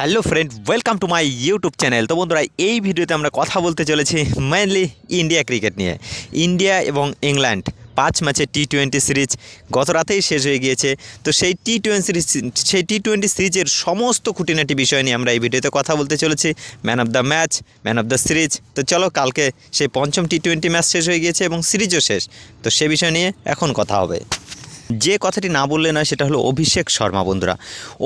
Hello friend, welcome to my YouTube channel. তো বন্ধুরা, এই ভিডিওতে আমরা কথা বলতে চলেছি মেনলি ইন্ডিয়া ক্রিকেট নিয়ে। ইন্ডিয়া এবং ইংল্যান্ড, পাঁচ ম্যাচে টি টোয়েন্টি সিরিজ গত রাতেই শেষ হয়ে গিয়েছে। তো সেই টি টোয়েন্টি সিরিজ, সেই টি টোয়েন্টি সিরিজের সমস্ত খুঁটিনাটি বিষয় নিয়ে আমরা এই ভিডিওতে কথা বলতে চলেছি। Man of the match man of the series তো চলো, কালকে সেই পঞ্চম টি টোয়েন্টি ম্যাচ শেষ হয়ে গিয়েছে এবং সিরিজও শেষ। তো সে বিষয় নিয়ে এখন কথা হবে। যে কথাটি না বললে নয়, সেটা হলো অভিষেক শর্মা, বন্ধুরা।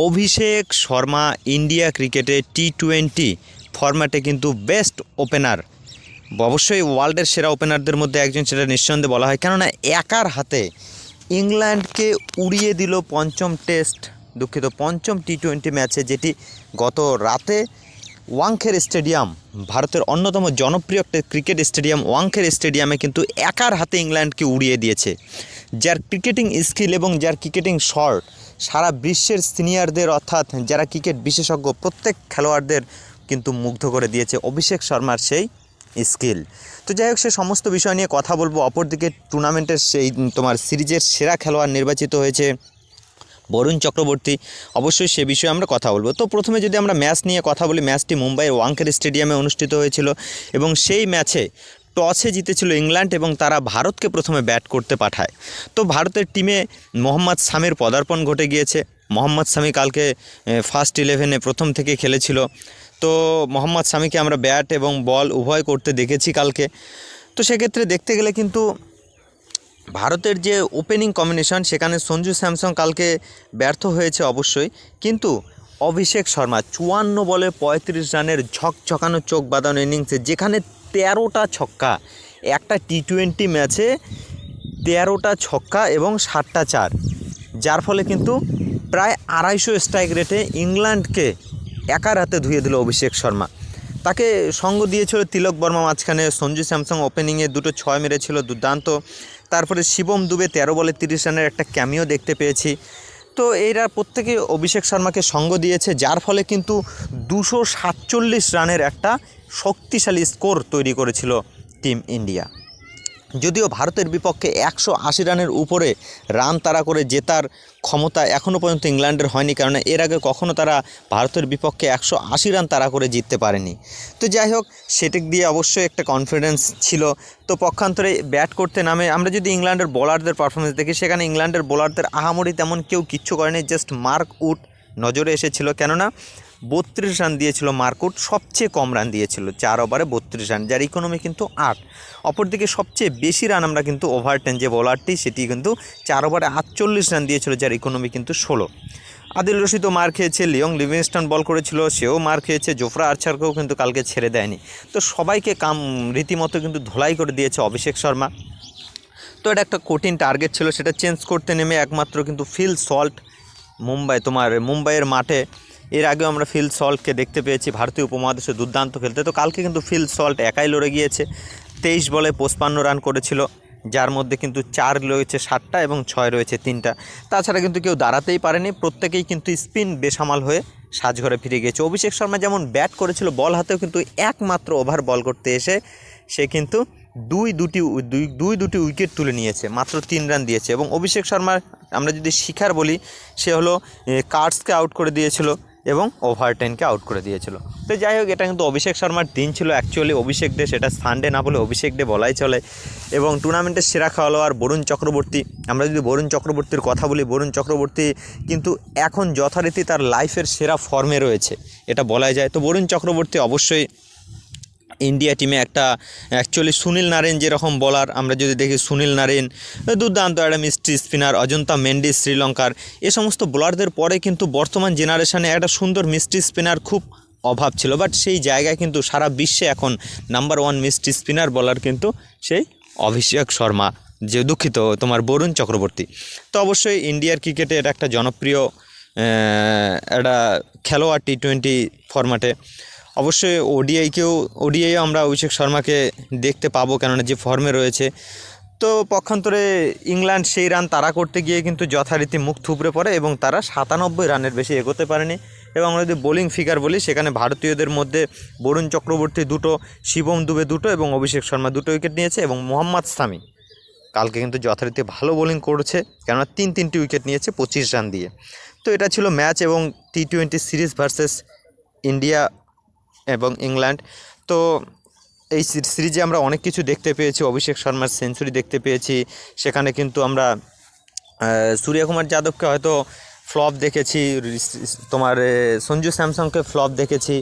অভিষেক শর্মা ইন্ডিয়া ক্রিকেটে টি টোয়েন্টি ফরম্যাটে কিন্তু বেস্ট ওপেনার অবশ্যই ওয়ার্ল্ডের সেরা ওপেনারদের মধ্যে একজন, সেটা নিঃসন্দেহে বলা হয়। কেননা একার হাতে ইংল্যান্ডকে উড়িয়ে দিল পঞ্চম টেস্ট, দুঃখিত, পঞ্চম টি টোয়েন্টি ম্যাচে যেটি গত রাতে ওয়াংখের স্টেডিয়াম, ভারতের অন্যতম জনপ্রিয় ক্রিকেট স্টেডিয়াম, ওয়াংখের স্টেডিয়ামে কিন্তু একার হাতে ইংল্যান্ডকে উড়িয়ে দিয়েছে। যার ক্রিকেটিং স্কিল এবং যার ক্রিকেটিং শর্ট সারা বিশ্বের সিনিয়রদের, অর্থাৎ যারা ক্রিকেট বিশেষজ্ঞ, প্রত্যেক খেলোয়াড়দের কিন্তু মুগ্ধ করে দিয়েছে অভিষেক শর্মার সেই স্কিল। তো যাই হোক, সে সমস্ত বিষয় নিয়ে কথা বলব। অপরদিকে টুর্নামেন্টের সেই তোমার সিরিজের সেরা খেলোয়াড় নির্বাচিত হয়েছে বরুণ চক্রবর্তী। অবশ্যই সে বিষয়ে আমরা কথা বলব। তো প্রথমে যদি আমরা ম্যাচ নিয়ে কথা বলি, ম্যাচটি মুম্বাইয়ের ওয়াংকের স্টেডিয়ামে অনুষ্ঠিত হয়েছিল এবং সেই ম্যাচে টসে জিতেছিল ইংল্যান্ড এবং তারা ভারতকে প্রথমে ব্যাট করতে পাঠায়। তো ভারতের টিমে মোহাম্মদ সামির পদার্পণ ঘটে গিয়েছে। মোহাম্মদ সামি কালকে ফার্স্ট ইলেভেনে প্রথম থেকে খেলেছিল। তো মোহাম্মদ সামিকে আমরা ব্যাট এবং বল উভয় করতে দেখেছি কালকে। তো সেক্ষেত্রে দেখতে গেলে কিন্তু ভারতের যে ওপেনিং কম্বিনেশন সেখানে সঞ্জু স্যামসং কালকে ব্যর্থ হয়েছে অবশ্যই। কিন্তু অভিষেক শর্মা, চুয়ান্ন বলে পঁয়ত্রিশ রানের ঝকঝকানো চোখ বাঁধানো ইনিংসে যেখানে তেরোটা ছক্কা। একটা টি টোয়েন্টি ম্যাচে তেরোটা ছক্কা এবং সাতটা চার। যার ফলে কিন্তু প্রায় আড়াইশো স্ট্রাইক রেটে ইংল্যান্ডকে একার হাতে ধুয়ে দিল অভিষেক শর্মা। তাকে সঙ্গ দিয়েছিল তিলক বর্মা মাঝখানে, সঞ্জু স্যামসং ওপেনিংয়ে দুটো ছয় মেরেছিল, দুর্দান্ত। তারপরে শিবম দুবে তেরো বলে তিরিশ রানের একটা ক্যামিও দেখতে পেয়েছি। তো এরা প্রত্যেকে অভিষেক শর্মাকে সঙ্গ দিয়েছে, যার ফলে কিন্তু দুশো সাতচল্লিশ রানের একটা শক্তিশালী স্কোর তৈরি করেছিল টিম ইন্ডিয়া। যদিও ভারতের বিপক্ষে একশো আশি রানের উপরে রান তারা করে জেতার ক্ষমতা এখনও পর্যন্ত ইংল্যান্ডের হয়নি কারণ এর আগে কখনও তারা ভারতের বিপক্ষে একশো আশি রান তারা করে জিততে পারেনি। তো যাই হোক সেটিক দিয়ে অবশ্যই একটা কনফিডেন্স ছিল। তো পক্ষান্তরে ব্যাট করতে নামে, আমরা যদি ইংল্যান্ডের বোলারদের পারফরমেন্স দেখি, সেখানে ইংল্যান্ডের বোলারদের আহামরি তেমন কেউ কিচ্ছু করেনি জাস্ট মার্ক উড নজরে এসেছিল। কেননা বত্রিশ রান দিয়েছিল মার্কুট, সবচেয়ে কম রান দিয়েছিল চার ওভারে বত্রিশ রান, যার ইকোনমি কিন্তু আট। অপরদিকে সবচেয়ে বেশি রান আমরা কিন্তু ওভার টেন যে বোলারটি সেটি কিন্তু চার ওভারে আটচল্লিশ রান দিয়েছিল, যার ইকোনমি কিন্তু ষোলো। আদিল রশিদও মার খেয়েছে, লিয়ং লিভিংস্টন বল করেছিল, সেও মার খেয়েছে, জোফরা আর্চারকেও কিন্তু কালকে ছেড়ে দেয়নি। তো সবাইকে কাম, রীতিমতো কিন্তু ধোলাই করে দিয়েছে অভিষেক শর্মা। তো এটা একটা কঠিন টার্গেট ছিল, সেটা চেঞ্জ করতে নেমে একমাত্র কিন্তু ফিল সল্ট মুম্বাই, তোমার মুম্বাইয়ের মাঠে এর আগেও আমরা ফিল সল্টকে দেখতে পেয়েছি, ভারতীয় উপমহাদেশে দুর্দান্ত খেলতে। তো কালকে কিন্তু ফিল সল্ট একাই লড়ে গিয়েছে। তেইশ বলে পঁচপান্ন রান করেছিল, যার মধ্যে কিন্তু চার রয়েছে সাতটা এবং ছয় রয়েছে তিনটা। তাছাড়া কিন্তু কেউ দাঁড়াতেই পারেনি, প্রত্যেকেই কিন্তু স্পিন বেসামাল হয়ে সাজঘরে ফিরে গিয়েছে। অভিষেক শর্মা যেমন ব্যাট করেছিল, বল হাতেও কিন্তু একমাত্র ওভার বল করতে এসে সে কিন্তু দুই দুটি দুই দুই দুটি উইকেট তুলে নিয়েছে, মাত্র তিন রান দিয়েছে। এবং অভিষেক শর্মার আমরা যদি শিখার বলি, সে হলো কার্ডসকে আউট করে দিয়েছিল। এবং ওভার টেনকে আউট করে দিয়েছিল। তো যাই হোক, এটা কিন্তু অভিষেক শর্মার দিন ছিল। অ্যাকচুয়ালি অভিষেক ডে সেটা সানডে না বলে অভিষেক ডে বলাই চলে। এবং টুর্নামেন্টের সেরা খেলোয়াড় বরুণ চক্রবর্তী। আমরা যদি বরুণ চক্রবর্তীর কথা বলি, বরুণ চক্রবর্তী কিন্তু এখন যথারীতি তার লাইফের সেরা ফর্মে রয়েছে। এটা বলাই যায়। তো বরুণ চক্রবর্তী অবশ্যই ইন্ডিয়া টিমে একটা অ্যাকচুয়ালি সুনীল নারেন যেরকম বলার আমরা যদি দেখি সুনীল নারেন দুর্দান্ত একটা মিস্ট্রি স্পিনার অজন্তা মেন্ডি শ্রীলঙ্কার, এ সমস্ত বোলারদের পরে কিন্তু বর্তমান জেনারেশনে একটা সুন্দর মিস্ট্রি স্পিনার খুব অভাব ছিল। বাট সেই জায়গায় কিন্তু সারা বিশ্বে এখন নাম্বার ওয়ান মিস্ট্রি স্পিনার বলার কিন্তু সেই অভিষেক শর্মা, যে দুঃখিত তোমার বরুণ চক্রবর্তী। তো অবশ্যই ইন্ডিয়ার ক্রিকেটে এটা একটা জনপ্রিয় একটা খেলোয়াড় টি টোয়েন্টি ফরম্যাটে অবশ্যই ওডিআইকেও ওডিআইও আমরা অভিষেক শর্মাকে দেখতে পাবো কেননা যে ফর্মে রয়েছে। তো পক্ষান্তরে ইংল্যান্ড সেই রান তারা করতে গিয়ে কিন্তু যথারীতি মুখ থুবড়ে পড়ে এবং তারা সাতানব্বই রানের বেশি এগোতে পারেনি। এবং আমরা যদি বোলিং ফিগার বলি, সেখানে ভারতীয়দের মধ্যে বরুণ চক্রবর্তী দুটো, শিবম দুবে দুটো এবং অভিষেক শর্মা দুটো উইকেট নিয়েছে এবং মোহাম্মদ সামি কালকে কিন্তু যথারীতি ভালো বোলিং করছে, কেননা তিন তিনটি উইকেট নিয়েছে পঁচিশ রান দিয়ে। তো এটা ছিল ম্যাচ এবং T twenty series versus India এবং ইংল্যান্ড। তো এই সিরিজে আমরা অনেক কিছু দেখতে পেয়েছি। অভিষেক শর্মার সেঞ্চুরি দেখতে পেয়েছি। সেখানে কিন্তু আমরা সূর্যকুমার যাদবকে হয়তো ফ্লপ দেখেছি। তোমার সঞ্জু স্যামসংকে ফ্লপ দেখেছি।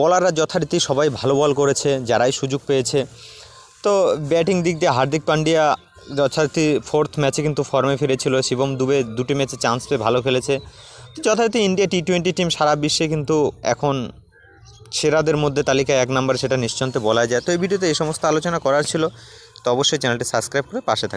বলাররা যথারীতি সবাই ভালো বল করেছে, যারাই সুযোগ পেয়েছে। তো ব্যাটিং দিক দিয়ে হার্দিক পান্ডিয়া যথারীতি ফোর্থ ম্যাচে কিন্তু ফর্মে ফিরেছিল। শিবম দুবে দুটি ম্যাচে চান্স পেয়ে ভালো খেলেছে। যথারীতি ইন্ডিয়া টি টোয়েন্টি টিম সারা বিশ্বে কিন্তু এখন সেরাদের মধ্যে তালিকায় এক নম্বর সেটা নিশ্চন্তে বলা যায়। তো এই ভিডিওতে এই সমস্ত আলোচনা করার ছিল। তো অবশ্যই চ্যানেলটি সাবস্ক্রাইব করে পাশে থাকবে